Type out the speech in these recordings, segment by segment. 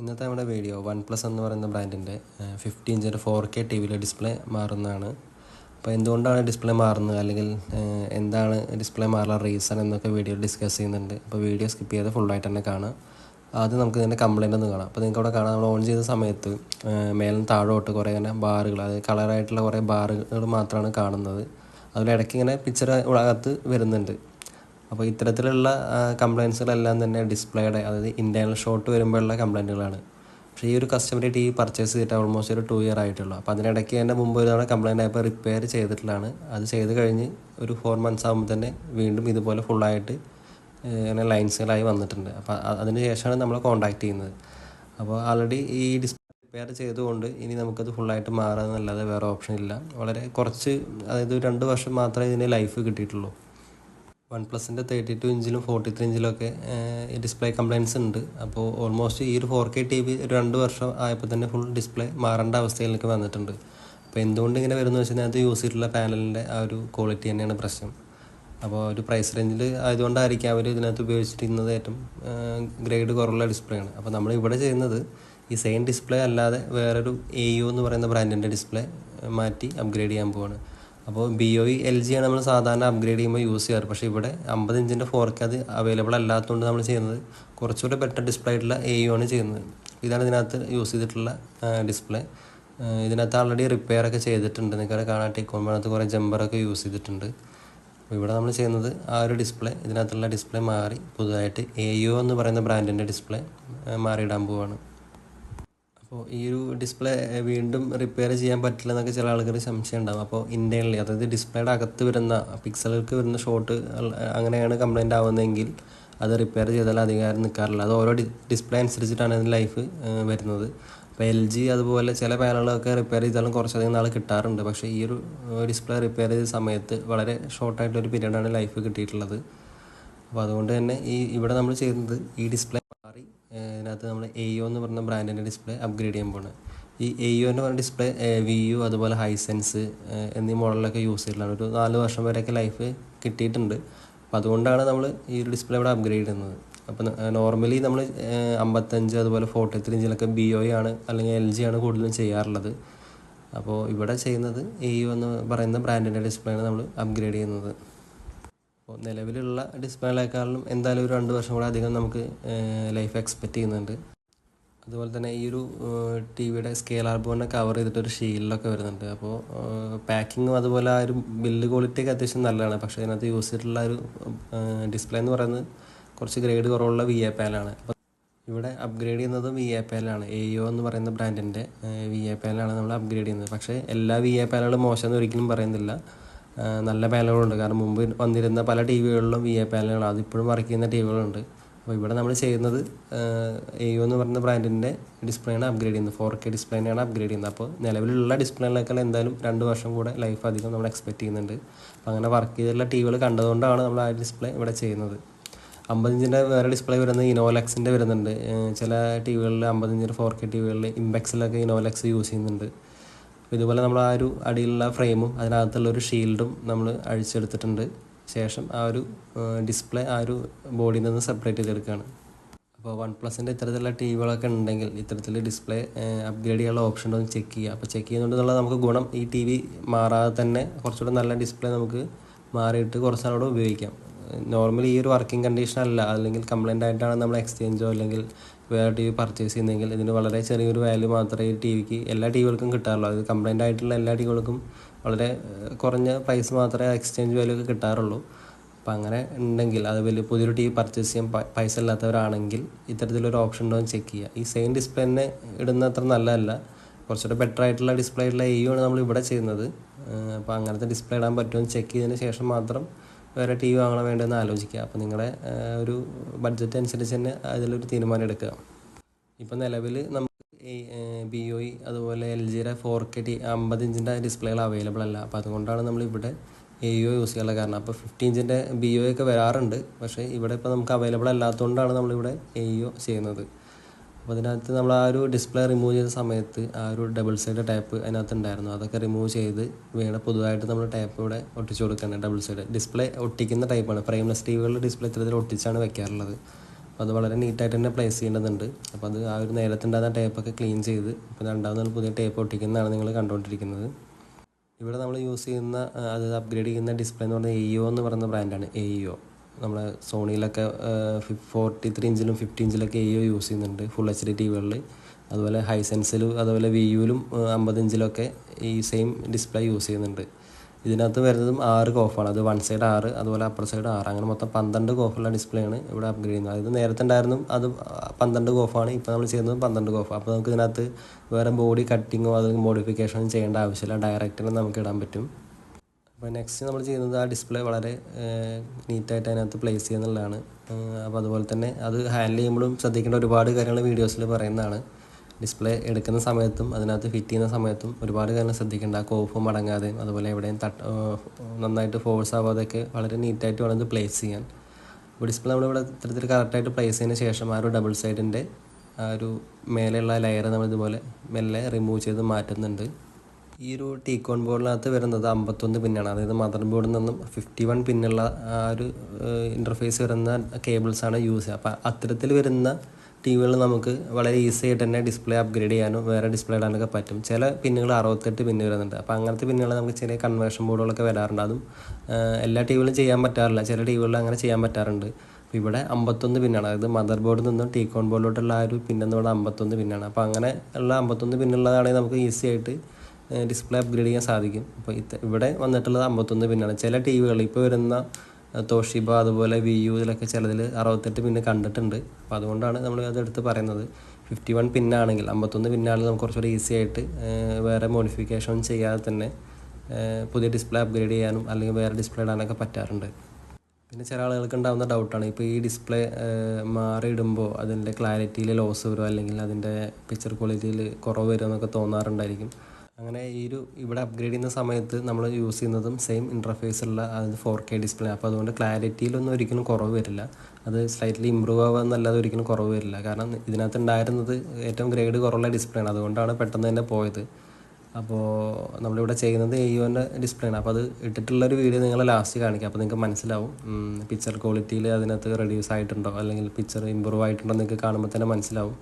ഇന്നത്തെ നമ്മുടെ video one plus എന്ന് പറയുന്ന ബ്രാൻഡിന്റെ ഫിഫ്റ്റി ഇഞ്ചിന്റെ ഫോർ കെ ടി വിയിലെ ഡിസ്പ്ലേ മാറുന്നതാണ്. അപ്പോൾ എന്തുകൊണ്ടാണ് ഡിസ്പ്ലേ മാറുന്നത്? അല്ലെങ്കിൽ എന്താണ് ഡിസ്പ്ലേ മാറാൻ റീസൺ എന്നൊക്കെ വീഡിയോ ഡിസ്കസ് ചെയ്യുന്നുണ്ട്. അപ്പോൾ വീഡിയോ സ്കിപ്പ് ചെയ്ത് ഫുള്ളായിട്ട് തന്നെ കാണാം. ആദ്യം നമുക്ക് ഇതിന്റെ കംപ്ലൈന്റ് ഒന്ന് കാണാം. അപ്പോൾ നിങ്ങൾക്ക് അവിടെ കാണാം നമ്മൾ ഓൺ ചെയ്ത സമയത്ത് മേലും താഴോട്ട് കുറേ ഇങ്ങനെ ബാറുകൾ അതായത് കളറായിട്ടുള്ള കുറേ ബാറുകൾ മാത്രമാണ് കാണുന്നത്. അതിലിടയ്ക്ക് ഇങ്ങനെ പിക്ചർ അകത്ത് വരുന്നുണ്ട്. അപ്പോൾ ഇത്തരത്തിലുള്ള കംപ്ലയിൻസുകളെല്ലാം തന്നെ ഡിസ്പ്ലേയുടെ അതായത് ഇന്റേർണൽ ഷോട്ട് വരുമ്പോഴുള്ള കംപ്ലയിന്റുകളാണ് പക്ഷേ ഈ ഒരു കസ്റ്റമർ ടി വി പർച്ചേസ് ചെയ്തിട്ട് ഓൾമോസ്റ്റ് ഒരു ടു ഇയർ ആയിട്ടുള്ളൂ. അപ്പോൾ അതിനിടയ്ക്ക് തന്നെ മുമ്പ് ഒരു തവണ കംപ്ലയിന്റ് ആയപ്പോൾ റിപ്പയർ ചെയ്തിട്ടുള്ളതാണ്. അത് ചെയ്ത് കഴിഞ്ഞ് ഒരു ഫോർ മന്ത്സ് ആകുമ്പോൾ തന്നെ വീണ്ടും ഇതുപോലെ ഫുള്ളായിട്ട് ഇങ്ങനെ ലൈൻസുകളായി വന്നിട്ടുണ്ട്. അപ്പോൾ അതിന് ശേഷമാണ് നമ്മൾ കോൺടാക്ട് ചെയ്യുന്നത്. അപ്പോൾ ആൾറെഡി ഈ ഡിസ്പ്ലേ റിപ്പയർ ചെയ്തുകൊണ്ട് ഇനി നമുക്കത് ഫുള്ളായിട്ട് മാറാമെന്നല്ലാതെ വേറെ ഓപ്ഷൻ ഇല്ല. വളരെ കുറച്ച് അതായത് രണ്ട് വർഷം മാത്രമേ ഇതിന് ലൈഫ് കിട്ടിയിട്ടുള്ളൂ. വൺ പ്ലസിന്റെ തേർട്ടി ടു ഇഞ്ചിലും ഫോർട്ടി ത്രീ ഇഞ്ചിലൊക്കെ ഡിസ്പ്ലേ കംപ്ലയിൻസ് ഉണ്ട്. അപ്പോൾ ഓൾമോസ്റ്റ് ഈ ഒരു ഫോർ കെ ടി വി ഒരു രണ്ട് വർഷം ആയപ്പോൾ തന്നെ ഫുൾ ഡിസ്പ്ലേ മാറേണ്ട അവസ്ഥയിലേക്ക് വന്നിട്ടുണ്ട്. അപ്പോൾ എന്തുകൊണ്ട് ഇങ്ങനെ വരുന്നത് വെച്ചാൽ അത് യൂസ് ചെയ്തിട്ടുള്ള പാനലിന്റെ ആ ഒരു ക്വാളിറ്റി തന്നെയാണ് പ്രശ്നം. അപ്പോൾ ഒരു പ്രൈസ് റേഞ്ചിൽ ആയതുകൊണ്ടായിരിക്കും അവർ ഇതിനകത്ത് ഉപയോഗിച്ചിരിക്കുന്നത് ഏറ്റവും ഗ്രേഡ് കുറവുള്ള ഡിസ്പ്ലേ ആണ് അപ്പോൾ നമ്മൾ ഇവിടെ ചെയ്യുന്നത് ഈ സെയിം ഡിസ്പ്ലേ അല്ലാതെ വേറൊരു എ യു എന്ന് പറയുന്ന ബ്രാൻഡിന്റെ ഡിസ്പ്ലേ മാറ്റി അപ്ഗ്രേഡ് ചെയ്യാൻ പോവാണ്. അപ്പോൾ ബി ഒ എൽ ജി ആണ് നമ്മൾ സാധാരണ അപ്ഗ്രേഡ് ചെയ്യുമ്പോൾ യൂസ് ചെയ്യാറ്. പക്ഷേ ഇവിടെ അമ്പത് ഇഞ്ചിന്റെ ഫോർ കെ അത് അവൈലബിൾ അല്ലാത്തതുകൊണ്ട് നമ്മൾ ചെയ്യുന്നത് കുറച്ചുകൂടെ ബെറ്റർ ഡിസ്പ്ലേ ആയിട്ടുള്ള എ യു ആണ് ചെയ്യുന്നത്. ഇതാണ് ഇതിനകത്ത് യൂസ് ചെയ്തിട്ടുള്ള ഡിസ്പ്ലേ ഇതിനകത്ത് ആൾറെഡി റിപ്പയർ ഒക്കെ ചെയ്തിട്ടുണ്ട്. നിങ്ങൾക്ക് കാണാൻ ടിക്കോമ്പനകത്ത് കുറേ ജമ്പറൊക്കെ യൂസ് ചെയ്തിട്ടുണ്ട്. ഇവിടെ നമ്മൾ ചെയ്യുന്നത് ആ ഒരു ഡിസ്പ്ലേ ഇതിനകത്തുള്ള ഡിസ്പ്ലേ മാറി. പുതുതായിട്ട് എ യു എന്ന് പറയുന്ന ബ്രാൻഡിന്റെ ഡിസ്പ്ലേ മാറിയിടാൻ പോവാണ്. അപ്പോൾ ഈ ഒരു ഡിസ്പ്ലേ വീണ്ടും റിപ്പയർ ചെയ്യാൻ പറ്റില്ല എന്നൊക്കെ ചില ആൾക്കാർ സംശയം ഉണ്ടാകും അപ്പോൾ ഇന്റേർണലി അതായത് ഡിസ്പ്ലേയുടെ അകത്ത് വരുന്ന പിക്സലുകൾക്ക് വരുന്ന ഷോട്ട് അങ്ങനെയാണ് കംപ്ലൈന്റ് ആവുന്നതെങ്കിൽ അത് റിപ്പയർ ചെയ്താൽ അധികാരം നിൽക്കാറില്ല. അത് ഓരോ ഡിസ്പ്ലേ അനുസരിച്ചിട്ടാണ് അതിന് ലൈഫ് വരുന്നത്. അപ്പോൾ എൽ ജി അതുപോലെ ചില പാനലുകളൊക്കെ റിപ്പയർ ചെയ്താലും കുറച്ചധികം നാൾ കിട്ടാറുണ്ട്. പക്ഷേ ഈ ഒരു ഡിസ്പ്ലേ റിപ്പയർ ചെയ്ത സമയത്ത് വളരെ ഷോർട്ടായിട്ടൊരു പീരീഡാണ് ലൈഫ് കിട്ടിയിട്ടുള്ളത്. അപ്പോൾ അതുകൊണ്ട് തന്നെ ഈ ഇവിടെ നമ്മൾ ചെയ്യുന്നത് ഈ ഡിസ്പ്ലേ ഇതിനകത്ത് നമ്മൾ എ യു എന്ന് പറഞ്ഞ ബ്രാൻഡിന്റെ ഡിസ്പ്ലേ അപ്ഗ്രേഡ് ചെയ്യാൻ പോണ്. ഈ എ യു എന്ന് പറഞ്ഞ ഡിസ്പ്ലേ വി യു അതുപോലെ ഹൈസെൻസ് എന്നീ മോഡലൊക്കെ യൂസ് ചെയ്തിട്ടുള്ളതാണ്. ഒരു നാല് വർഷം വരെയൊക്കെ ലൈഫ് കിട്ടിയിട്ടുണ്ട്. അപ്പോൾ അതുകൊണ്ടാണ് നമ്മൾ ഈ ഒരു ഡിസ്പ്ലേ ഇവിടെ അപ്ഗ്രേഡ് ചെയ്യുന്നത്. അപ്പോൾ നോർമലി നമ്മൾ അമ്പത്തഞ്ച് അതുപോലെ ഫോർട്ടി ത്രീ ഇഞ്ചിലൊക്കെ ബി ഒ ആണ് അല്ലെങ്കിൽ എൽ ജി ആണ് കൂടുതലും ചെയ്യാറുള്ളത്. അപ്പോൾ ഇവിടെ ചെയ്യുന്നത് എ എന്ന് പറയുന്ന ബ്രാൻഡിന്റെ ഡിസ്പ്ലേ ആണ് നമ്മൾ അപ്ഗ്രേഡ് ചെയ്യുന്നത്. അപ്പോൾ നിലവിലുള്ള ഡിസ്പ്ലേകളെക്കാളും എന്തായാലും ഒരു രണ്ട് വർഷം കൂടെ അധികം നമുക്ക് ലൈഫ് എക്സ്പെക്റ്റ് ചെയ്യുന്നുണ്ട്. അതുപോലെ തന്നെ ഈ ഒരു ടി വിയുടെ സ്കെയിൽ ആർബോണിനെ കവർ ചെയ്തിട്ട് ഒരു ഷീൽഡൊക്കെ വരുന്നുണ്ട്. അപ്പോൾ പാക്കിങ്ങും അതുപോലെ ആ ഒരു ബില്ല് ക്വാളിറ്റി ഒക്കെ അത്യാവശ്യം നല്ലതാണ്. പക്ഷേ അതിനകത്ത് യൂസ് ചെയ്തിട്ടുള്ള ഒരു ഡിസ്പ്ലേ എന്ന് പറയുന്നത് കുറച്ച് ഗ്രേഡ് കുറവുള്ള വി എ പാലാണ് അപ്പോൾ ഇവിടെ അപ്ഗ്രേഡ് ചെയ്യുന്നതും വി എ പാലാണ് എ ഒ എന്ന് പറയുന്ന ബ്രാൻഡിന്റെ വി എ പാലാണ് നമ്മൾ അപ്ഗ്രേഡ് ചെയ്യുന്നത്. പക്ഷേ എല്ലാ വി എ പാലുകളും എന്ന് ഒരിക്കലും പറയുന്നില്ല. നല്ല പാനലുകളുണ്ട്. കാരണം മുമ്പ് വന്നിരുന്ന പല ടി വികളിലും വി എ പാനലുകൾ അതിപ്പോഴും വർക്ക് ചെയ്യുന്ന ടി വികളുണ്ട് അപ്പോൾ ഇവിടെ നമ്മൾ ചെയ്യുന്നത് എ യു എന്ന് പറയുന്ന ബ്രാൻഡിന്റെ ഡിസ്പ്ലേയാണ് അപ്ഗ്രേഡ് ചെയ്യുന്നത്. ഫോർ കെ ഡിസ്പ്ലേനെയാണ് അപ്ഗ്രേഡ് ചെയ്യുന്നത്. അപ്പോൾ നിലവിലുള്ള ഡിസ്പ്ലേകളൊക്കെ എന്തായാലും രണ്ട് വർഷം കൂടെ ലൈഫ് അധികം നമ്മൾ എക്സ്പെക്റ്റ് ചെയ്യുന്നുണ്ട്. അപ്പോൾ അങ്ങനെ വർക്ക് ചെയ്തിട്ടുള്ള ടി വികൾ കണ്ടതുകൊണ്ടാണ് നമ്മൾ ആ ഡിസ്പ്ലേ ഇവിടെ ചെയ്യുന്നത്. അമ്പത്തിഞ്ചിന്റെ വേറെ ഡിസ്പ്ലേ വരുന്നത് ഇനോലെക്സിന്റെ വരുന്നുണ്ട്. ചില ടി വികളിൽ അമ്പത്തിഞ്ചിന്റെ ഫോർ കെ ടി വികളിൽ ഇമ്പെക്സിലൊക്കെ ഇനോലെക്സ് യൂസ് ചെയ്യുന്നുണ്ട്. ഇതുപോലെ നമ്മൾ ആ ഒരു അടിയിലുള്ള ഫ്രെയിമും അതിനകത്തുള്ള ഒരു ഷീൽഡും നമ്മൾ അഴിച്ചെടുത്തിട്ടുണ്ട്. ശേഷം ആ ഒരു ഡിസ്പ്ലേ ആ ഒരു ബോഡിയിൽ നിന്ന് സെപ്പറേറ്റ് ചെയ്തെടുക്കുകയാണ് അപ്പോൾ വൺ പ്ലസിന്റെ ഇത്തരത്തിലുള്ള ടി വികളൊക്കെ ഉണ്ടെങ്കിൽ ഇത്തരത്തിൽ ഡിസ്പ്ലേ അപ്ഗ്രേഡ് ചെയ്യാനുള്ള ഓപ്ഷൻ എന്ന് ചെക്ക് ചെയ്യുക. അപ്പോൾ ചെക്ക് ചെയ്യുന്നുണ്ടെന്നുള്ള നമുക്ക് ഗുണം ഈ ടി വി മാറാതെ തന്നെ കുറച്ചുകൂടെ നല്ല ഡിസ്പ്ലേ നമുക്ക് മാറിയിട്ട് കുറച്ച് നാളോടെ ഉപയോഗിക്കാം. നോർമലി ഈ ഒരു വർക്കിംഗ് കണ്ടീഷൻ അല്ല അല്ലെങ്കിൽ കംപ്ലൈന്റ് ആയിട്ടാണ് നമ്മൾ എക്സ്ചേഞ്ചോ അല്ലെങ്കിൽ വേറെ ടി വി പർച്ചേസ് ചെയ്യുന്നെങ്കിൽ ഇതിന് വളരെ ചെറിയൊരു വാല്യൂ മാത്രമേ ഈ ടി വിക്ക് എല്ലാ ടി വികൾക്കും കിട്ടാറുള്ളൂ. അത് കംപ്ലൈന്റ് ആയിട്ടുള്ള എല്ലാ ടി വികൾക്കും വളരെ കുറഞ്ഞ പ്രൈസ് മാത്രമേ എക്സ്ചേഞ്ച് വാല്യൂ ഒക്കെ കിട്ടാറുള്ളൂ. അപ്പോൾ അങ്ങനെ ഉണ്ടെങ്കിൽ അത് വലിയ പുതിയൊരു ടി വി പർച്ചേസ് ചെയ്യാൻ പൈസ ഇല്ലാത്തവരാണെങ്കിൽ ഇത്തരത്തിലൊരു ഓപ്ഷൻ ഉണ്ടോ ചെക്ക് ചെയ്യുക. ഈ സെയിം ഡിസ്പ്ലേ തന്നെ ഇടുന്ന അത്ര നല്ലതല്ല. കുറച്ചുകൂടെ ബെറ്റർ ആയിട്ടുള്ള ഡിസ്പ്ലേ ആയിട്ടുള്ള എ ആണ് നമ്മൾ ഇവിടെ ചെയ്യുന്നത് അപ്പോൾ അങ്ങനത്തെ ഡിസ്പ്ലേ ഇടാൻ പറ്റുമോ എന്ന് ചെക്ക് ചെയ്തതിന് ശേഷം മാത്രം വേറെ ടി വി വാങ്ങണം വേണ്ടതെന്ന് ആലോചിക്കുക. അപ്പോൾ നിങ്ങളുടെ ഒരു ബഡ്ജറ്റ് അനുസരിച്ച് തന്നെ അതിലൊരു തീരുമാനം എടുക്കുക. ഇപ്പം നിലവിൽ നമുക്ക് ബി ഒ ഇ അതുപോലെ എൽ ജിയുടെ ഫോർ കെ ടി അമ്പത് ഇഞ്ചിന്റെ ഡിസ്പ്ലേകൾ അവൈലബിൾ അല്ല. അപ്പോൾ അതുകൊണ്ടാണ് നമ്മളിവിടെ എ യു യൂസ് ചെയ്യാനുള്ള കാരണം. അപ്പോൾ ഫിഫ്റ്റി ഇഞ്ചിന്റെ ബി ഒ ഒക്കെ വരാറുണ്ട്. പക്ഷേ ഇവിടെ ഇപ്പോൾ നമുക്ക് അവൈലബിൾ അല്ലാത്തതുകൊണ്ടാണ് നമ്മളിവിടെ എ യു ചെയ്യുന്നത്. അപ്പോൾ അതിനകത്ത് നമ്മൾ ആ ഒരു ഡിസ്പ്ലേ റിമൂവ് ചെയ്ത സമയത്ത് ആ ഒരു ഡബിൾ സൈഡ് ടാപ്പ് അതിനകത്ത് ഉണ്ടായിരുന്നു അതൊക്കെ റിമൂവ് ചെയ്ത് വേണം പൊതുവായിട്ട് നമ്മൾ ടാപ്പ് ഇവിടെ ഒട്ടിച്ചു കൊടുക്കുകയാണ് ഡബിൾ സൈഡ് ഡിസ്പ്ലേ ഒട്ടിക്കുന്ന ടൈപ്പാണ് ഫ്രെയിംലെസ് ടി വികളുടെ ഡിസ്പ്ലേ ഇത്തരത്തിൽ ഒട്ടിച്ചാണ് വെക്കാറുള്ളത്. അപ്പോൾ അത് വളരെ നീറ്റായിട്ട് തന്നെ പ്ലേസ് ചെയ്യേണ്ടതുണ്ട്. അപ്പോൾ അത് ആ ഒരു നേരത്തുണ്ടാകുന്ന ടേപ്പൊക്കെ ക്ലീൻ ചെയ്ത് ഇപ്പോൾ രണ്ടാമത് പുതിയ ടേപ്പ് ഒട്ടിക്കുന്നതാണ് നിങ്ങൾ കണ്ടുകൊണ്ടിരിക്കുന്നത് ഇവിടെ നമ്മൾ യൂസ് ചെയ്യുന്ന അത് അപ്ഗ്രേഡ് ചെയ്യുന്ന ഡിസ്പ്ലേ എന്ന് പറഞ്ഞാൽ എ എന്ന് പറയുന്ന ബ്രാൻഡാണ് എ ഇഒ നമ്മളെ സോണിയിലൊക്കെ ഫോർട്ടി ത്രീ ഇഞ്ചിലും ഫിഫ്റ്റി ഇഞ്ചിലൊക്കെ എ യൂസ് ചെയ്യുന്നുണ്ട്. ഫുൾ എച്ച് ഡി ടി വികളിൽ അതുപോലെ ഹൈസെൻസിലും അതുപോലെ വി യുവിലും അമ്പത് ഇഞ്ചിലൊക്കെ ഈ സെയിം ഡിസ്പ്ലേ യൂസ് ചെയ്യുന്നുണ്ട്. ഇതിനകത്ത് വരുന്നതും ആറ് കോഫാണ് അത് വൺ സൈഡ് ആറ് അതുപോലെ അപ്പർ സൈഡ് ആറ്. അങ്ങനെ മൊത്തം പന്ത്രണ്ട് കോഫുള്ള ഡിസ്പ്ലേ ആണ് ഇവിടെ അപ്ഗ്രേഡ് ചെയ്യുന്നത്. അതായത് നേരത്തെ ഉണ്ടായിരുന്നു അത് പന്ത്രണ്ട് കോഫാണ് ഇപ്പോൾ നമ്മൾ ചെയ്യുന്നത് പന്ത്രണ്ട് കോഫ് അപ്പോൾ നമുക്ക് ഇതിനകത്ത് വേറെ ബോഡി കട്ടിങ്ങോ അല്ലെങ്കിൽ മോഡിഫിക്കേഷനോ ചെയ്യേണ്ട ആവശ്യമില്ല. ഡയറക്റ്റിൽ നമുക്ക് ഇടാൻ പറ്റും. അപ്പോൾ നെക്സ്റ്റ് നമ്മൾ ചെയ്യുന്നത് ആ ഡിസ്പ്ലേ വളരെ നീറ്റായിട്ട് അതിനകത്ത് പ്ലേസ് ചെയ്യുക എന്നുള്ളതാണ് അപ്പോൾ അതുപോലെ തന്നെ അത് ഹാൻഡിൽ ചെയ്യുമ്പോഴും ശ്രദ്ധിക്കേണ്ട ഒരുപാട് കാര്യങ്ങൾ വീഡിയോസിൽ പറയുന്നതാണ്. ഡിസ്പ്ലേ എടുക്കുന്ന സമയത്തും അതിനകത്ത് ഫിറ്റ് ചെയ്യുന്ന സമയത്തും ഒരുപാട് കാര്യങ്ങൾ ശ്രദ്ധിക്കേണ്ട. കോഫ് മടങ്ങാതെ അതുപോലെ എവിടെയും തട്ട് നന്നായിട്ട് ഫോഴ്സ് ആവാതെയൊക്കെ വളരെ നീറ്റായിട്ട് വേണം ഇത് പ്ലേസ് ചെയ്യാൻ. അപ്പോൾ ഡിസ്പ്ലേ നമ്മളിവിടെ ഇത്തരത്തിൽ കറക്റ്റായിട്ട് പ്ലേസ് ചെയ്തതിന് ശേഷം ആ ഒരു ഡബിൾ സൈഡിന്റെ ആ ഒരു മേലെയുള്ള ലെയർ നമ്മൾ ഇതുപോലെ മെല്ലെ റിമൂവ് ചെയ്ത് മാറ്റുന്നുണ്ട്. ഈ ഒരു ടീക്കോൺ ബോർഡിനകത്ത് വരുന്നത് അമ്പത്തൊന്ന് പിന്നാണ് അതായത് മദർ ബോർഡിൽ നിന്നും ഫിഫ്റ്റി വൺ പിന്നുള്ള ആ ഒരു ഇന്റർഫേസ് വരുന്ന കേബിൾസാണ് യൂസ് ചെയ്യുക. അപ്പോൾ അത്തരത്തിൽ വരുന്ന ടി വികൾ നമുക്ക് വളരെ ഈസി ആയിട്ട് തന്നെ ഡിസ്പ്ലേ അപ്ഗ്രേഡ് ചെയ്യാനും വേറെ ഡിസ്പ്ലേ ഇടാനൊക്കെ പറ്റും. ചില പിന്നുകൾ അറുപത്തെട്ട് പിന്ന് വരുന്നുണ്ട്. അപ്പോൾ അങ്ങനത്തെ പിന്നുകൾ നമുക്ക് ചെറിയ കൺവേർഷൻ ബോർഡുകളൊക്കെ വരാറുണ്ട്. അതും എല്ലാ ടി വികളും ചെയ്യാൻ പറ്റാറില്ല. ചില ടി വികളിൽ അങ്ങനെ ചെയ്യാൻ പറ്റാറുണ്ട്. അപ്പോൾ ഇവിടെ അമ്പത്തൊന്ന് പിന്നാണ് അതായത് മദർ ബോർഡിൽ നിന്നും ടീക്കോൺ ബോർഡിലോട്ടുള്ള ആ ഒരു പിന്നെന്ന് പറഞ്ഞാൽ അമ്പത്തൊന്ന് പിന്നാണ് അപ്പോൾ അങ്ങനെ ഉള്ള അമ്പത്തൊന്ന് പിന്നുള്ളതാണെങ്കിൽ നമുക്ക് ഈസി ആയിട്ട് ഡിസ്പ്ലേ അപ്ഗ്രേഡ് ചെയ്യാൻ സാധിക്കും. അപ്പോൾ ഇത് ഇവിടെ വന്നിട്ടുള്ളത് അമ്പത്തൊന്ന് പിന്നാണ്. ചില ടി വികൾ ഇപ്പോൾ വരുന്ന തോഷിബ അതുപോലെ വി യു ഇതിലൊക്കെ ചിലതിൽ അറുപത്തെട്ട് പിന്നെ കണ്ടിട്ടുണ്ട്. അപ്പോൾ അതുകൊണ്ടാണ് നമ്മൾ അതെടുത്ത് പറയുന്നത്. ഫിഫ്റ്റി വൺ പിന്നാണെങ്കിൽ അമ്പത്തൊന്ന് പിന്നാണെങ്കിൽ നമുക്ക് കുറച്ചുകൂടി ഈസി ആയിട്ട് വേറെ മോഡിഫിക്കേഷൻ ചെയ്യാതെ തന്നെ പുതിയ ഡിസ്പ്ലേ അപ്ഗ്രേഡ് ചെയ്യാനും അല്ലെങ്കിൽ വേറെ ഡിസ്പ്ലേ ഇടാനൊക്കെ പറ്റാറുണ്ട്. പിന്നെ ചില ആളുകൾക്ക് ഉണ്ടാകുന്ന ഡൗട്ടാണ് ഇപ്പോൾ ഈ ഡിസ്പ്ലേ മാറിയിടുമ്പോൾ അതിന്റെ ക്ലാരിറ്റിയിൽ ലോസ് വരുമോ അല്ലെങ്കിൽ അതിന്റെ പിക്ചർ ക്വാളിറ്റിയിൽ കുറവ് വരുമോ എന്നൊക്കെ തോന്നാറുണ്ടായിരിക്കും. അങ്ങനെ ഈ ഒരു ഇവിടെ അപ്ഗ്രേഡ് ചെയ്യുന്ന സമയത്ത് നമ്മൾ യൂസ് ചെയ്യുന്നതും സെയിം ഇന്റർഫേസ് ഉള്ള അത് ഫോർ കെ ഡിസ്പ്ലേ അപ്പോൾ അതുകൊണ്ട് ക്ലാരിറ്റിയിലൊന്നും ഒരിക്കലും കുറവ് വരില്ല. അത് സ്ലൈറ്റ്ലി ഇമ്പ്രൂവ് ആവാന്നല്ലാതെ ഒരിക്കലും കുറവ് വരില്ല. കാരണം ഇതിനകത്ത് ഉണ്ടായിരുന്നത് ഏറ്റവും ഗ്രേഡ് കുറവുള്ള ഡിസ്പ്ലേ ആണ്. അതുകൊണ്ടാണ് പെട്ടെന്ന് തന്നെ പോയത്. അപ്പോൾ നമ്മളിവിടെ ചെയ്യുന്നത് എ യുവിന്റെ ഡിസ്പ്ലേ ആണ്. അപ്പോൾ അത് ഇട്ടിട്ടുള്ളൊരു വീഡിയോ നിങ്ങൾ ലാസ്റ്റ് കാണിക്കാം. അപ്പോൾ നിങ്ങൾക്ക് മനസ്സിലാവും. പിക്ചർ ക്വാളിറ്റിയിൽ അതിനകത്ത് റെഡ്യൂസ് ആയിട്ടുണ്ടോ? അല്ലെങ്കിൽ പിക്ചർ ഇമ്പ്രൂവ് ആയിട്ടുണ്ടോ നിങ്ങൾക്ക് കാണുമ്പോൾ തന്നെ മനസ്സിലാവും.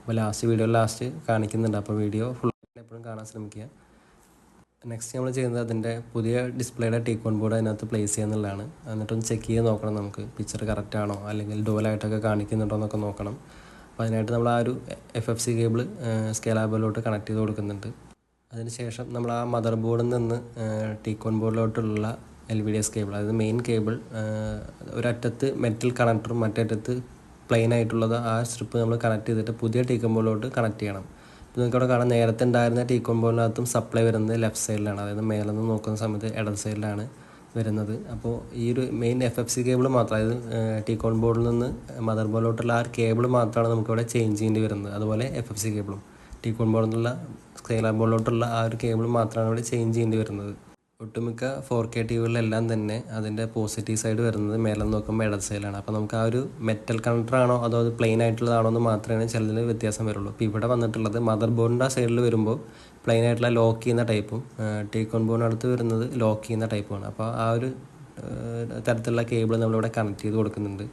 അപ്പോൾ ലാസ്റ്റ് വീഡിയോ ലാസ്റ്റ് കാണിക്കുന്നുണ്ട്. അപ്പോൾ വീഡിയോ ഫുൾ എപ്പോഴും കാണാൻ ശ്രമിക്കുക. നെക്സ്റ്റ് നമ്മൾ ചെയ്യുന്നത് അതിന്റെ പുതിയ ഡിസ്പ്ലേയുടെ ടീക്കോൺ ബോർഡ് അതിനകത്ത് പ്ലേസ് ചെയ്യുക എന്നുള്ളതാണ്. എന്നിട്ടൊന്ന് ചെക്ക് ചെയ്ത് നോക്കണം നമുക്ക് പിക്ചർ കറക്റ്റ് ആണോ അല്ലെങ്കിൽ ഡുവലായിട്ടൊക്കെ കാണിക്കുന്നുണ്ടോ എന്നൊക്കെ നോക്കണം. അപ്പോൾ അതിനായിട്ട് നമ്മൾ ആ ഒരു എഫ് എഫ് സി കേബിൾ സ്കേലാബിലോട്ട് കണക്ട് ചെയ്ത് കൊടുക്കുന്നുണ്ട്. അതിനുശേഷം നമ്മൾ ആ മദർ ബോർഡിൽ നിന്ന് T con ബോർഡിലോട്ടുള്ള L V D S cable അതായത് മെയിൻ കേബിൾ ഒരറ്റത്ത് മെറ്റൽ കണക്ടറും മറ്റേ അറ്റത്ത് പ്ലെയിൻ ആയിട്ടുള്ളത് ആ സ്ട്രിപ്പ് നമ്മൾ കണക്ട് ചെയ്തിട്ട് പുതിയ ടീക്കോൺ ബോർഡിലോട്ട് കണക്ട് ചെയ്യണം. ഇപ്പോൾ നിങ്ങൾക്ക് അവിടെ കാണാം നേരത്തെ ഉണ്ടായിരുന്ന ടീ ബോർഡിനകത്തും സപ്ലൈ വരുന്നത് ലെഫ്റ്റ് സൈഡിലാണ് അതായത് മേലെ നിന്ന് നോക്കുന്ന സമയത്ത് ഇടത് സൈഡിലാണ് വരുന്നത്. അപ്പോൾ ഈ ഒരു main F F C cable മാത്രം അതായത് കോൺ ബോർഡിൽ നിന്ന് മദർ ബോർഡിലോട്ടുള്ള ആ കേബിൾ മാത്രമാണ് നമുക്കിവിടെ ചേഞ്ച് ചെയ്യേണ്ടി വരുന്നത്. അതുപോലെ എഫ് എഫ് സി കേബിളും ടീ ബോർഡിൽ നിന്നുള്ള സ്കെയിലർ ബോർഡിലോട്ടുള്ള ആ ഒരു കേബിൾ മാത്രമാണ് ഇവിടെ ചേഞ്ച് ചെയ്യേണ്ടി വരുന്നത്. ഒട്ടുമിക്ക ഫോർ കെ ടി വികളിലെല്ലാം തന്നെ അതിന്റെ പോസിറ്റീവ് സൈഡ് വരുന്നത് മേലെ നോക്കുമ്പോൾ ഇടത് സൈഡിലാണ് അപ്പോൾ നമുക്ക് ആ ഒരു മെറ്റൽ കണക്ടറാണോ അതോ അത് പ്ലെയിൻ ആയിട്ടുള്ളതാണോ എന്ന് മാത്രമേ ചിലതിൽ വ്യത്യാസം വരുള്ളൂ. ഇപ്പോൾ ഇവിടെ വന്നിട്ടുള്ളത് മദർ ബോർഡിന്റെ ആ സൈഡിൽ വരുമ്പോൾ പ്ലെയിൻ ആയിട്ടുള്ള ലോക്ക് ചെയ്യുന്ന ടൈപ്പും ടീക്കോൺ ബോർഡിനടുത്ത് വരുന്നത് ലോക്ക് ചെയ്യുന്ന ടൈപ്പുമാണ് അപ്പോൾ ആ ഒരു തരത്തിലുള്ള കേബിൾ നമ്മളിവിടെ കണക്ട് ചെയ്ത് കൊടുക്കുന്നുണ്ട്.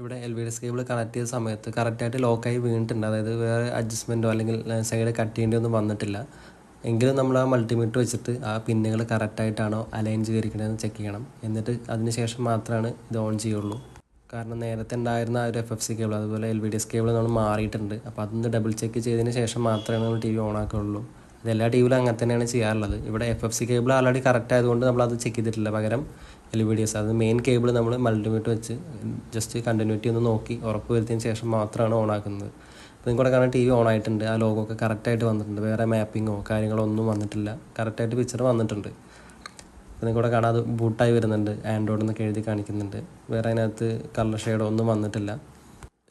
ഇവിടെ L V S cable connect ചെയ്ത സമയത്ത് കറക്റ്റായിട്ട് ലോക്കായി വീണിട്ടുണ്ട്. അതായത് വേറെ അഡ്ജസ്റ്റ്മെന്റോ അല്ലെങ്കിൽ സൈഡ് കട്ട് ചെയ്യേണ്ടി ഒന്നും വന്നിട്ടില്ല. എങ്കിലും നമ്മൾ ആ മൾട്ടിമീറ്റർ വെച്ചിട്ട് ആ പിന്നുകൾ കറക്റ്റായിട്ടാണോ അലൈൻ ചെയ്തിരിക്കണതെന്ന് ചെക്ക് ചെയ്യണം. എന്നിട്ട് അതിന് ശേഷം മാത്രമാണ് ഇത് ഓൺ ചെയ്യുള്ളൂ. കാരണം നേരത്തെ ഉണ്ടായിരുന്ന ആ ഒരു എഫ് എഫ് സി കേബിൾ അതുപോലെ L V D S cable നമ്മൾ മാറിയിട്ടുണ്ട്. അപ്പോൾ അതൊന്ന് ഡബിൾ ചെക്ക് ചെയ്തതിന് ശേഷം മാത്രമേ നമ്മൾ ടി വി ഓൺ ആക്കുകയുള്ളൂ. എല്ലാ ടി വിയിലും അങ്ങനെ തന്നെയാണ് ചെയ്യാറുള്ളത്. ഇവിടെ F F C cable already correct ആയതുകൊണ്ട് നമ്മൾ അത് ചെക്ക് ചെയ്തിട്ടില്ല. പകരം എൽ വി ഡി എസ് അത് മെയിൻ കേബിൾ നമ്മൾ മൾട്ടിമീറ്റർ വെച്ച് ജസ്റ്റ് കണ്ടിന്യൂറ്റി ഒന്ന് നോക്കി ഉറപ്പ് വരുത്തിയതിന് ശേഷം മാത്രമാണ് ഓൺ ആക്കുന്നത്. അപ്പോൾ നിങ്ങൾക്ക് കാണാൻ ടി വി ഓൺ ആയിട്ടുണ്ട്. ആ ലോഗോ ഒക്കെ കറക്റ്റായിട്ട് വന്നിട്ടുണ്ട്. വേറെ മാപ്പിങ്ങോ കാര്യങ്ങളോ ഒന്നും വന്നിട്ടില്ല. കറക്റ്റായിട്ട് പിക്ചർ വന്നിട്ടുണ്ട്. അപ്പോൾ നിങ്ങൾക്ക് കാണാൻ അത് ബൂട്ടായി വരുന്നുണ്ട്. ആൻഡ്രോയിഡ് എന്നൊക്കെ എഴുതി കാണിക്കുന്നുണ്ട്. വേറെ അതിനകത്ത് കളർ ഷെയ്ഡോ ഒന്നും വന്നിട്ടില്ല.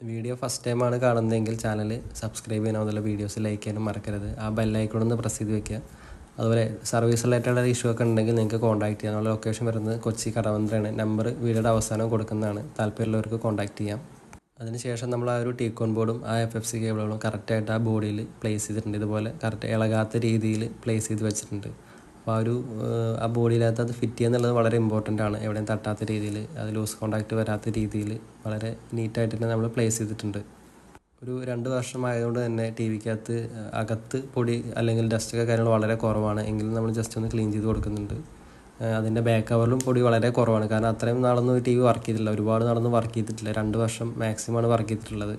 വീഡിയോ ഫസ്റ്റ് ടൈമാണ് കാണുന്നതെങ്കിൽ ചാനൽ സബ്സ്ക്രൈബ് ചെയ്യാനും അതുപോലെ വീഡിയോസ് ലൈക്ക് ചെയ്യാനും മറക്കരുത്. ആ ബെല്ലൈക്കോട് ഒന്ന് പ്രസ് ചെയ്ത് വെക്കുക. അതുപോലെ സർവീസ് റിലേറ്റഡ് ഇഷ്യൂ ഒക്കെ ഉണ്ടെങ്കിൽ നിങ്ങൾക്ക് കോൺടാക്ട് ചെയ്യാം. നമ്മുടെ ലൊക്കേഷൻ വരുന്നത് കൊച്ചി കടവന്ത്രയാണ്. നമ്പർ വീഡിയോയുടെ അവസാനം കൊടുക്കുന്നതാണ്. താല്പര്യമുള്ളവർക്ക് കോൺടാക്ട് ചെയ്യാം. അതിനുശേഷം നമ്മൾ ആ ഒരു ടീക്കോൺ ബോർഡും ആ എഫ് എഫ് സി കേബിളുകളും കറക്റ്റായിട്ട് ആ ബോഡിയിൽ പ്ലേസ് ചെയ്തിട്ടുണ്ട്. ഇതുപോലെ കറക്റ്റ് ഇളകാത്ത രീതിയിൽ പ്ലേസ് ചെയ്ത് വെച്ചിട്ടുണ്ട്. അപ്പോൾ ആ ഒരു ആ ബോഡിയിലകത്ത് അത് ഫിറ്റ് ചെയ്യുക വളരെ ഇമ്പോർട്ടന്റ് ആണ്. എവിടെയും തട്ടാത്ത രീതിയിൽ അത് ലൂസ് കോണ്ടാക്റ്റ് വരാത്ത രീതിയിൽ വളരെ നീറ്റായിട്ട് തന്നെ നമ്മൾ പ്ലേസ് ചെയ്തിട്ടുണ്ട്. ഒരു രണ്ട് വർഷമായതുകൊണ്ട് തന്നെ ടി വിക്കകത്ത് അകത്ത് പൊടി അല്ലെങ്കിൽ ഡസ്റ്റൊക്കെ കാര്യങ്ങൾ വളരെ കുറവാണ്. എങ്കിലും നമ്മൾ ജസ്റ്റ് ഒന്ന് ക്ലീൻ ചെയ്ത് കൊടുക്കുന്നുണ്ട്. അതിന്റെ ബാക്ക് കവറിലും പൊടി വളരെ കുറവാണ്. കാരണം അത്രയും നാളൊന്നും ടി വി വർക്ക് ചെയ്തിട്ടില്ല. ഒരുപാട് നാളൊന്നും വർക്ക് ചെയ്തിട്ടില്ല. രണ്ട് വർഷം മാക്സിമം ആണ് വർക്ക് ചെയ്തിട്ടുള്ളത്.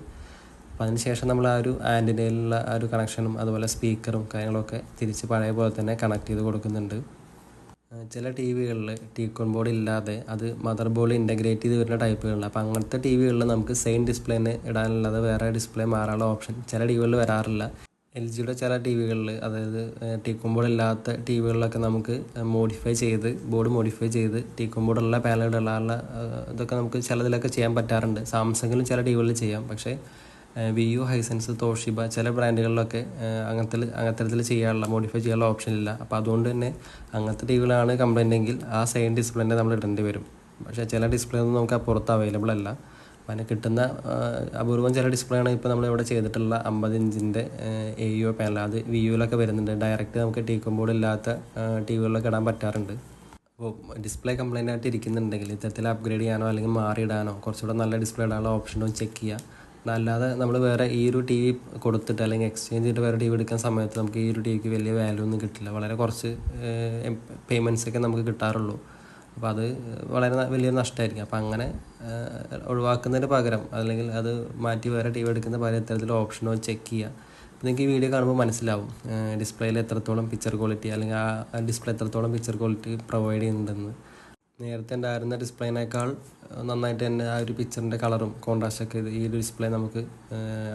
അപ്പോൾ അതിനുശേഷം നമ്മൾ ആ ഒരു ആന്റിനയിലുള്ള ആ ഒരു കണക്ഷനും അതുപോലെ സ്പീക്കറും കാര്യങ്ങളൊക്കെ തിരിച്ച് പഴയ പോലെ തന്നെ കണക്ട് ചെയ്ത് കൊടുക്കുന്നുണ്ട്. ചില ടി വികളിൽ ടീക്കോൺ ബോർഡ് ഇല്ലാതെ അത് മദർ ബോർഡ് ഇന്റഗ്രേറ്റ് ചെയ്ത് വരുന്ന ടൈപ്പുകളിൽ അപ്പോൾ അങ്ങനത്തെ ടി വികളിൽ നമുക്ക് സെയിം ഡിസ്പ്ലേനെ ഇടാനുള്ളത് വേറെ ഡിസ്പ്ലേ മാറാനുള്ള ഓപ്ഷൻ ചില ടി വികളിൽ വരാറില്ല. എൽ ജിയുടെ ചില ടി വികളിൽ അതായത് ബോർഡ് ഇല്ലാത്ത ടി വികളിലൊക്കെ നമുക്ക് മോഡിഫൈ ചെയ്ത് ബോർഡ് മോഡിഫൈ ചെയ്ത് ബോർഡുള്ള പാനൽ ഇതൊക്കെ നമുക്ക് ചിലതിലൊക്കെ ചെയ്യാൻ പറ്റാറുണ്ട്. സാംസങ്ങിലും ചില ടി വികളിൽ ചെയ്യാം. പക്ഷേ വി യു ഹൈസെൻസ് തോഷിബ ചില ബ്രാൻഡുകളിലൊക്കെ അങ്ങനത്തെ അങ്ങനത്തരത്തിൽ ചെയ്യാനുള്ള മോഡിഫൈ ചെയ്യാനുള്ള ഓപ്ഷൻ ഇല്ല. അപ്പോൾ അതുകൊണ്ട് തന്നെ അങ്ങനത്തെ ടി വികളാണ് കംപ്ലൈന്റ് എങ്കിൽ ആ സെയിം ഡിസ്പ്ലേന്റെ നമ്മൾ ഇടേണ്ടി വരും. പക്ഷേ ചില ഡിസ്പ്ലേ ഒന്നും നമുക്ക് അപ്പുറത്ത് അവൈലബിൾ അല്ല. അപ്പോൾ അതിന് കിട്ടുന്ന അപൂർവം ചില ഡിസ്പ്ലേ ആണ് ഇപ്പോൾ നമ്മൾ ഇവിടെ ചെയ്തിട്ടുള്ള അമ്പത് ഇഞ്ചിന്റെ എ യു പാനൽ അത് വി യുവിലൊക്കെ വരുന്നുണ്ട്. ഡയറക്റ്റ് നമുക്ക് ടീക്കും ബോർഡ് ഇല്ലാത്ത ടി വികളിലൊക്കെ ഇടാൻ പറ്റാറുണ്ട്. അപ്പോൾ ഡിസ്പ്ലേ കംപ്ലൈന്റ് ആയിട്ട് ഇരിക്കുന്നുണ്ടെങ്കിൽ ഇത്തരത്തിൽ അപ്ഗ്രേഡ് ചെയ്യാനോ അല്ലെങ്കിൽ മാറിയിടാനോ കുറച്ചുകൂടെ നല്ല ഡിസ്പ്ലേ ഇടാനുള്ള ഓപ്ഷനും ചെക്ക് ചെയ്യുക അല്ലാതെ നമ്മൾ വേറെ ഈ ഒരു ടി വി കൊടുത്തിട്ട് അല്ലെങ്കിൽ എക്സ്ചേഞ്ച് ചെയ്തിട്ട് വേറെ ടി വി എടുക്കുന്ന സമയത്ത് നമുക്ക് ഈ ഒരു ടി വിക്ക് വലിയ വാല്യൂ ഒന്നും കിട്ടില്ല. വളരെ കുറച്ച് പേയ്മെന്റ്സൊക്കെ നമുക്ക് കിട്ടാറുള്ളൂ. അപ്പോൾ അത് വളരെ വലിയൊരു നഷ്ടമായിരിക്കും അപ്പോൾ അങ്ങനെ ഒഴിവാക്കുന്നതിന് പകരം അല്ലെങ്കിൽ അത് മാറ്റി വേറെ ടി വി എടുക്കുന്ന പല ഇത്തരത്തിലുള്ള ഓപ്ഷനോ ചെക്ക് ചെയ്യുക. നിങ്ങൾക്ക് ഈ വീഡിയോ കാണുമ്പോൾ മനസ്സിലാവും ഡിസ്പ്ലേയിൽ എത്രത്തോളം പിക്ചർ ക്വാളിറ്റി അല്ലെങ്കിൽ ആ ഡിസ്പ്ലേ എത്രത്തോളം പിക്ചർ ക്വാളിറ്റി പ്രൊവൈഡ് ചെയ്യുന്നുണ്ടെന്ന്. നേരത്തെ ഉണ്ടായിരുന്ന ഡിസ്പ്ലേനേക്കാൾ നന്നായിട്ട് തന്നെ ആ ഒരു പിക്ചറിന്റെ കളറും കോൺട്രാസ്റ്റൊക്കെ ഈ ഒരു ഡിസ്പ്ലേ നമുക്ക്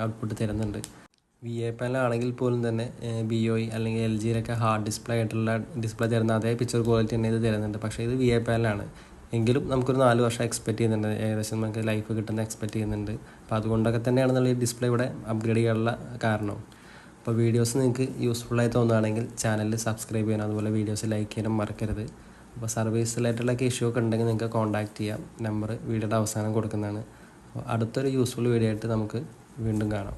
ഔട്ട്പുട്ട് തരുന്നുണ്ട്. വി എ പാനൽ ആണെങ്കിൽ പോലും തന്നെ ബി ഒ ഇ അല്ലെങ്കിൽ എൽ ജിയിലൊക്കെ ഹാർഡ് ഡിസ്പ്ലേ ആയിട്ടുള്ള ഡിസ്പ്ലേ തരുന്ന അതേ പിക്ചർ ക്വാളിറ്റി തന്നെ ഇത് തരുന്നുണ്ട്. പക്ഷേ ഇത് വി എ പാനലാണ് എങ്കിലും നമുക്കൊരു നാല് വർഷം എക്സ്പെക്ട് ചെയ്യുന്നുണ്ട്. ഏകദേശം നമുക്ക് ലൈഫ് കിട്ടുന്ന എക്സ്പെക്ട് ചെയ്യുന്നുണ്ട്. അപ്പോൾ അതുകൊണ്ടൊക്കെ തന്നെയാണ് ഈ ഡിസ്പ്ലേ ഇവിടെ അപ്ഗ്രേഡ് ചെയ്യാനുള്ള കാരണം. അപ്പോൾ വീഡിയോസ് നിങ്ങൾക്ക് യൂസ്ഫുള്ളായി തോന്നുകയാണെങ്കിൽ ചാനൽ സബ്സ്ക്രൈബ് ചെയ്യാനും അതുപോലെ വീഡിയോസ് ലൈക്ക് ചെയ്യാനും മറക്കരുത്. അപ്പോൾ സർവീസ് റിലേറ്റഡൊക്കെ ഇഷ്യൂ ഒക്കെ ഉണ്ടെങ്കിൽ നിങ്ങൾക്ക് കോൺടാക്റ്റ് ചെയ്യാം. നമ്പർ വീഡിയോയുടെ അവസാനം കൊടുക്കുന്നതാണ്. അപ്പോൾ അടുത്തൊരു യൂസ്ഫുൾ വീഡിയോ ആയിട്ട് നമുക്ക് വീണ്ടും കാണാം.